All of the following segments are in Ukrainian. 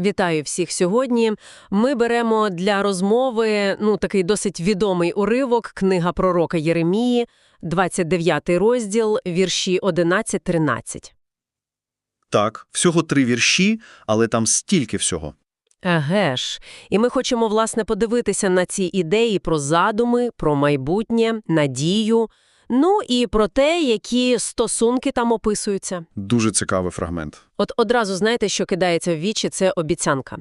Вітаю всіх сьогодні. Ми беремо для розмови ну такий досить відомий уривок книга пророка Єремії, 29 розділ, вірші 11-13. Так, всього три вірші, але там стільки всього. Еге ж. І ми хочемо, власне, подивитися на ці ідеї про задуми, про майбутнє, надію, ну і про те, які стосунки там описуються. Дуже цікавий фрагмент. От одразу знаєте, що кидається в вічі – це обіцянка.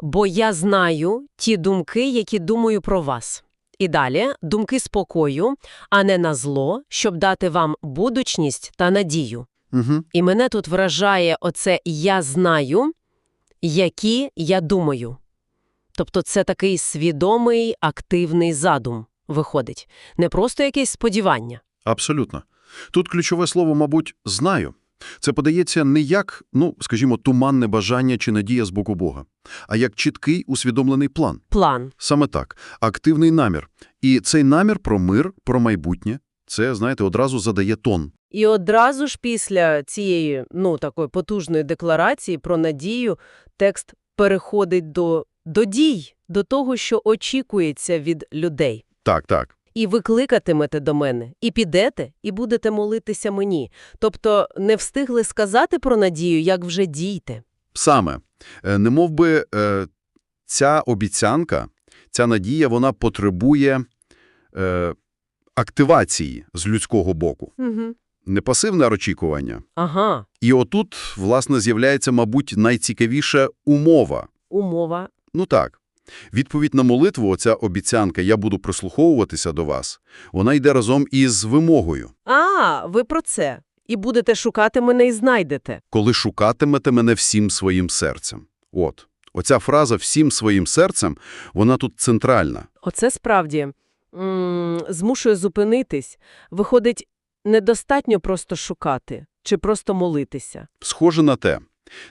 «Бо я знаю ті думки, які думаю про вас». І далі – думки спокою, а не на зло, щоб дати вам будучність та надію. Угу. І мене тут вражає оце «я знаю», які я думаю. Тобто це такий свідомий, активний задум виходить. Не просто якесь сподівання. Абсолютно. Тут ключове слово, мабуть, «знаю». Це подається не як, ну, скажімо, туманне бажання чи надія з боку Бога, а як чіткий усвідомлений план. План. Саме так. Активний намір. І цей намір про мир, про майбутнє, це, знаєте, одразу задає тон. І одразу ж після цієї, ну, такої потужної декларації про надію текст переходить до, до дій, до того, що очікується від людей. Так, так. І ви кликатимете до мене, і підете, і будете молитися мені. Тобто не встигли сказати про надію, як вже дійте. Саме. Е, Не мов би е, ця обіцянка, ця надія, вона потребує е, активації з людського боку. Угу. Не пасивне очікування. Ага, І отут, власне, з'являється, мабуть, найцікавіша умова. умова. Ну так. Відповідь на молитву, оця обіцянка «я буду прислуховуватися до вас», вона йде разом із вимогою. А, ви про це. І будете шукати мене і знайдете. «Коли шукатимете мене всім своїм серцем». От. Оця фраза «всім своїм серцем», вона тут центральна. Оце справді м змушує зупинитись. Виходить, недостатньо просто шукати чи просто молитися. Схоже на те.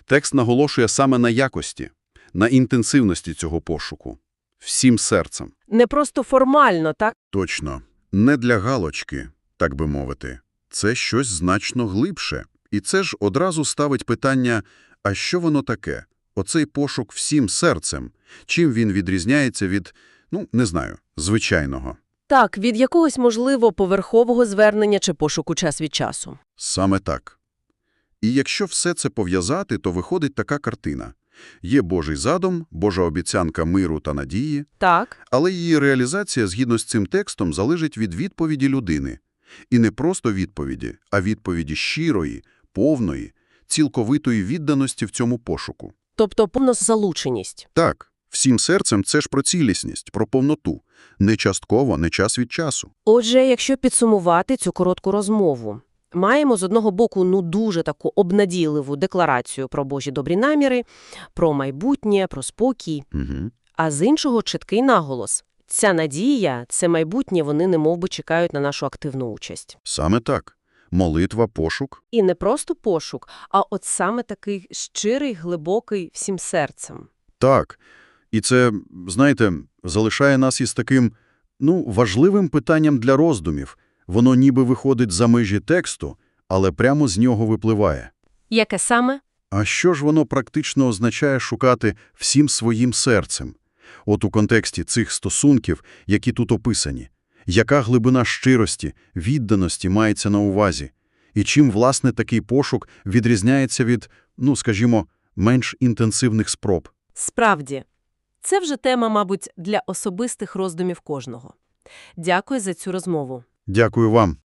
Текст наголошує саме на якості, на інтенсивності цього пошуку. Всім серцем. Не просто формально, так? Точно. Не для галочки, так би мовити. Це щось значно глибше. І це ж одразу ставить питання, а що воно таке? Оцей пошук всім серцем. Чим він відрізняється від, ну, не знаю, звичайного? Так, від якогось, можливо, поверхового звернення чи пошуку час від часу. Саме так. І якщо все це пов'язати, то виходить така картина. Є Божий задум, Божа обіцянка миру та надії, Так. але її реалізація згідно з цим текстом залежить від відповіді людини. І не просто відповіді, а відповіді щирої, повної, цілковитої відданості в цьому пошуку. Тобто повна залученість. Так, всім серцем це ж про цілісність, про повноту. Не частково, не час від часу. Отже, якщо підсумувати цю коротку розмову, маємо з одного боку ну дуже таку обнадійливу декларацію про Божі добрі наміри, про майбутнє, про спокій, Угу. а з іншого чіткий наголос. Ця надія, це майбутнє, вони немовби чекають на нашу активну участь. Саме так. Молитва, пошук. І не просто пошук, а от саме такий щирий, глибокий всім серцем. Так. І це, знаєте, залишає нас із таким, ну, важливим питанням для роздумів. Воно ніби виходить за межі тексту, але прямо з нього випливає. Яке саме? А що ж воно практично означає шукати всім своїм серцем? От у контексті цих стосунків, які тут описані. Яка глибина щирості, відданості мається на увазі? І чим, власне, такий пошук відрізняється від, ну, скажімо, менш інтенсивних спроб? Справді, це вже тема, мабуть, для особистих роздумів кожного. Дякую за цю розмову. Дякую вам.